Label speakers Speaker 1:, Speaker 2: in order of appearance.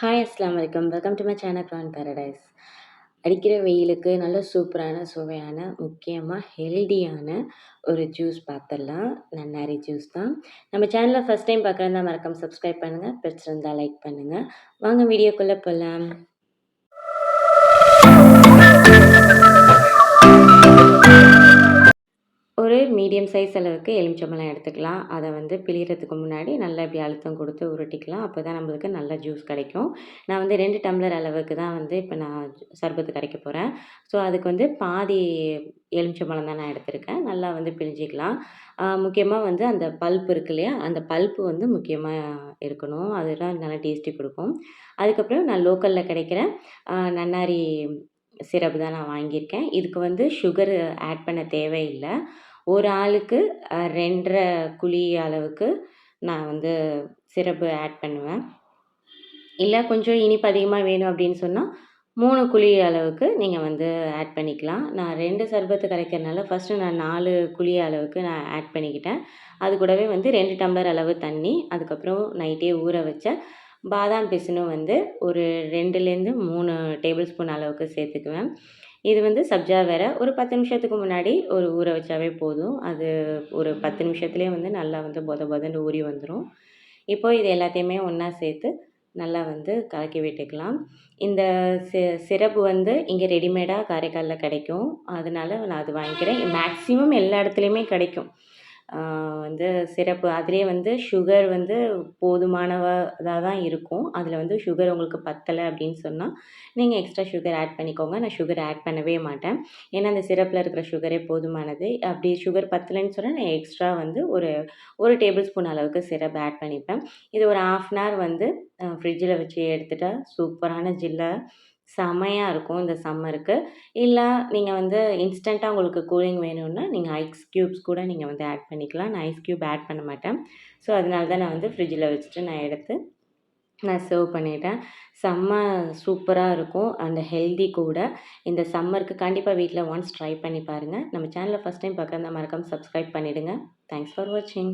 Speaker 1: Hi அஸ்லாம் வலைக்கம் welcome to my channel prawn paradise அடிக்கிற வெயிலுக்கு நல்ல சூப்பரான சுவையான முக்கியமாக ஹெல்தியான ஒரு ஜூஸ் பார்த்துடலாம். நன்னாரி ஜூஸ் தான். நம்ம சேனலை ஃபஸ்ட் டைம் பார்க்குறதா மறக்காம சப்ஸ்கிரைப் பண்ணுங்கள் பிடிச்சிருந்தா லைக் பண்ணுங்கள் வாங்க வீடியோக்குள்ளே போகலாம் மீடியம் சைஸ் அளவுக்கு எலுமிச்சம்பழம் எடுத்துக்கலாம். அதை வந்து பிழிகிறதுக்கு முன்னாடி நல்லா இப்படி அழுத்தம் கொடுத்து உருட்டிக்கலாம். அப்போ தான் நம்மளுக்கு நல்ல ஜூஸ் கிடைக்கும். நான் வந்து ரெண்டு டம்ளர் அளவுக்கு தான் வந்து இப்போ நான் சர்பத்து கரைக்க போகிறேன் ஸோ அதுக்கு வந்து பாதி எலுமிச்சம்பழம் தான் நான் எடுத்திருக்கேன். நல்லா வந்து பிழிஞ்சிக்கலாம். முக்கியமாக வந்து அந்த பல்ப் இருக்கு இல்லையா? அந்த பல்ப்பு வந்து முக்கியமாக இருக்கணும். அதெல்லாம் நல்லா டேஸ்டி கொடுக்கும். அதுக்கப்புறம் நான் லோக்கலில் கிடைக்கிற நன்னாரி சிரப் தான் நான் வாங்கியிருக்கேன். இதுக்கு வந்து சுகர் ஆட் பண்ண தேவையில்லை. ஒரு ஆளுக்கு ரெண்டரை குழி அளவுக்கு நான் வந்து சிரப்பு ஆட் பண்ணுவேன். இல்லை கொஞ்சம் இனிப்பு அதிகமாக வேணும் அப்படின்னு சொன்னால் மூணு குழி அளவுக்கு நீங்கள் வந்து ஆட் பண்ணிக்கலாம். நான் ரெண்டு சர்பத்து கரைக்கிறதுனால ஃபஸ்ட்டு நான் நாலு குழி அளவுக்கு நான் ஆட் பண்ணிக்கிட்டேன். அது கூடவே வந்து ரெண்டு டம்ளர் அளவு தண்ணி அதுக்கப்புறம் நைட்டே ஊற வச்ச பாதாம் பிசுனும் வந்து ஒரு ரெண்டுலேருந்து மூணு டேபிள் ஸ்பூன் அளவுக்கு சேர்த்துக்குவேன். இது வந்து சப்ஜா வேற. ஒரு பத்து நிமிஷத்துக்கு முன்னாடி ஒரு ஊற வச்சாவே போதும். அது ஒரு பத்து நிமிஷத்துலேயே வந்து நல்லா வந்து பொத பொதன்னு ஊறி வந்துடும் இப்போ இது எல்லாத்தையுமே ஒன்றா சேர்த்து நல்லா வந்து கலக்கி விட்டுக்கலாம். இந்த சி சிரப்பு வந்து இங்கே ரெடிமேடாக காரைக்காலில் கிடைக்கும். அதனால நான் அது வாங்கிக்கிறேன். மேக்ஸிமம் எல்லா இடத்துலையுமே கிடைக்கும். வந்து சிரப்பு. அதிலே வந்து சுகர் வந்து போதுமானதாக தான் இருக்கும். அதில் வந்து சுகர் உங்களுக்கு பத்தலை அப்படின்னு சொன்னால் நீங்கள் எக்ஸ்ட்ரா சுகர் ஆட் பண்ணிக்கோங்க. நான் சுகர் ஆட் பண்ணவே மாட்டேன். ஏன்னா அந்த சிரப்பில் இருக்கிற சுகரே போதுமானது. அப்படி சுகர் பத்தலைன்னு சொன்னால் நான் எக்ஸ்ட்ரா வந்து ஒரு ஒரு டேபிள் ஸ்பூன் அளவுக்கு சிரப் ஆட் பண்ணிப்பேன். இது ஒரு ஆஃப் அன் ஹவர் வந்து ஃப்ரிட்ஜில் வச்சு எடுத்துட்டால் சூப்பரான ஜில்லை செமையாக இருக்கும் இந்த சம்மருக்கு. இல்லை நீங்கள் வந்து இன்ஸ்டண்ட்டாக உங்களுக்கு கூலிங் வேணும்னா நீங்கள் ஐஸ் க்யூப்ஸ் கூட நீங்கள் வந்து ஆட் பண்ணிக்கலாம். நான் ஐஸ் க்யூப் ஆட் பண்ண மாட்டேன். ஸோ அதனால தான் நான் வந்து ஃப்ரிட்ஜில் வச்சுட்டு நான் எடுத்து நான் சர்வ் பண்ணிட்டேன். செம்ம சூப்பராக இருக்கும். அண்ட் ஹெல்தி கூட. இந்த சம்மருக்கு கண்டிப்பாக வீட்டில் ஒன்ஸ் ட்ரை பண்ணி பாருங்கள் நம்ம சேனலில் ஃபஸ்ட் டைம் பார்க்குறதா மறக்காமல் சப்ஸ்கிரைப் பண்ணிவிடுங்க தேங்க்ஸ் ஃபார் வாட்சிங்